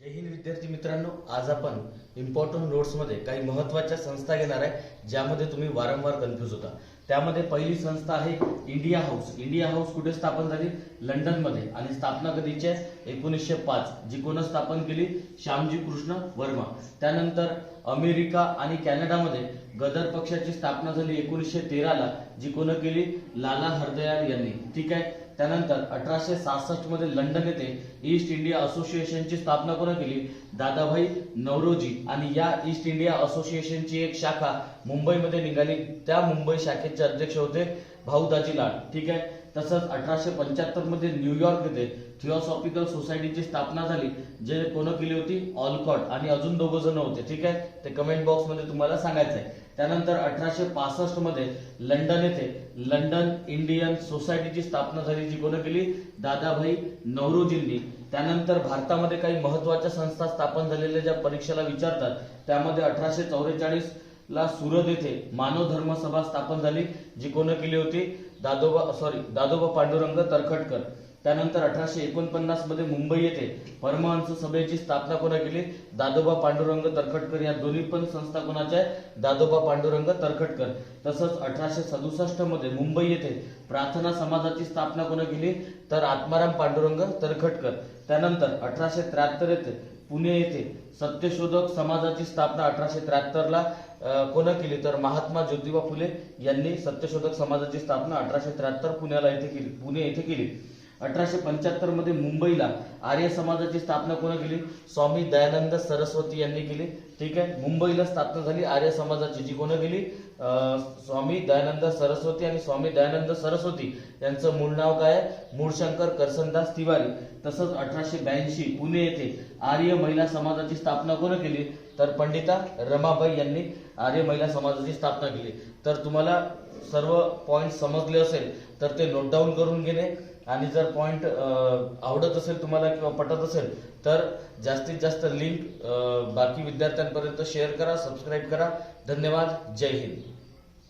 जय हिंद विद्यार्थी मित्रांनो आज आपण इम्पॉर्टंट नोट्समध्ये काही महत्त्वाच्या संस्था घेणार आहे ज्यामध्ये तुम्ही वारंवार कन्फ्यूज होता. त्यामध्ये पहिली संस्था आहे इंडिया हाऊस इंडिया हाऊस कुठे स्थापन झाली? लंडनमध्ये. आणि स्थापना कधीची आहे? एकोणीसशे पाच जी कोण स्थापन केली? श्यामजी कृष्ण वर्मा. त्यानंतर अमेरिका आणि कॅनडामध्ये गदर पक्षाची स्थापना झाली एकोणीसशे तेराला जी कोण केली? लाला हरदयाल यांनी. ठीक आहे? त्यानंतर अठराशे सहासष्टमध्ये लंडन येथे ईस्ट इंडिया असोसिएशनची स्थापना कोण केली? दादाभाई नवरोजी. आणि या ईस्ट इंडिया असोसिएशनची एक शाखा मुंबईमध्ये निघाली. त्या मुंबई शाखेचे अध्यक्ष होते भाऊदाजी लाड. ठीक आहे? तसंच अठराशे पंच्याहत्तरमध्ये न्यूयॉर्क येथे थिओसॉफिकल सोसायटीची स्थापना झाली जे कोण केली होती? ऑलकॉट. आणि अजून दोघ जण होते. ठीक आहे? ते कमेंट बॉक्समध्ये तुम्हाला सांगायचं आहे त्यानंतर अठराशे पासष्टमध्ये लंडन येथे लंडन इंडियन सोसायटीची स्थापना झाली जी कोण केली? दादाभाई नवरोजींनी. त्यानंतर भारतामध्ये काही महत्त्वाच्या संस्था स्थापन झालेल्या ज्या परीक्षेला विचारतात त्यामध्ये अठराशे चौवेचाळीस ला सुरत येथे मानव धर्म सभा स्थापन झाली जी कोण केली होती? दादोबा सॉरी दादोबा पांडुरंग तरखटकर त्यानंतर अठराशे एकोणपन्नासमध्ये मुंबई येथे परमहंस सभेची स्थापना कोणा केली? दादोबा पांडुरंग तरखटकर या दोन्ही पण संस्था कोणाच्या आहेत? दादोबा पांडुरंग तरखटकर. तसंच अठराशे सदुसष्टमध्ये मुंबई येथे प्रार्थना समाजाची स्थापना कोणा केली? तर आत्माराम पांडुरंग तरखटकर. त्यानंतर अठराशे त्र्याहत्तर येथे पुणे येथे सत्यशोधक समाजाची स्थापना अठराशे त्र्याहत्तरला कोण केली? तर महात्मा ज्योतिबा फुले यांनी सत्यशोधक समाजाची स्थापना अठराशे त्र्याहत्तर पुण्याला येथे केली पुणे येथे केली. अठराशे पंच्याहत्तरमध्ये मुंबईला आर्य समाजाची स्थापना कोण केली? स्वामी दयानंद सरस्वती यांनी केली. ठीक आहे? मुंबईला स्थापना झाली. आर्य समाजाची जी कोण केली? स्वामी दयानंद सरस्वती आणि स्वामी दयानंद सरस्वती यांचं मूळ नाव काय आहे? मूळशंकर करसनदास तिवारी. तसंच अठराशे ब्याऐंशी पुणे येथे आर्य महिला समाजाची स्थापना कोण केली? तर पंडिता रमाबाई यांनी आर्य महिला समाजाची स्थापना केली. तर तुम्हाला सर्व पॉइंट समजले असेल तर ते नोट डाऊन करून घेणे. आणि जर पॉइंट आवडत असेल तुम्हाला किंवा पटत असेल तर जास्तीत जास्त लिंक बाकी विद्यार्थ्यांपर्यंत शेअर करा सबस्क्राईब करा. धन्यवाद. जय हिंद.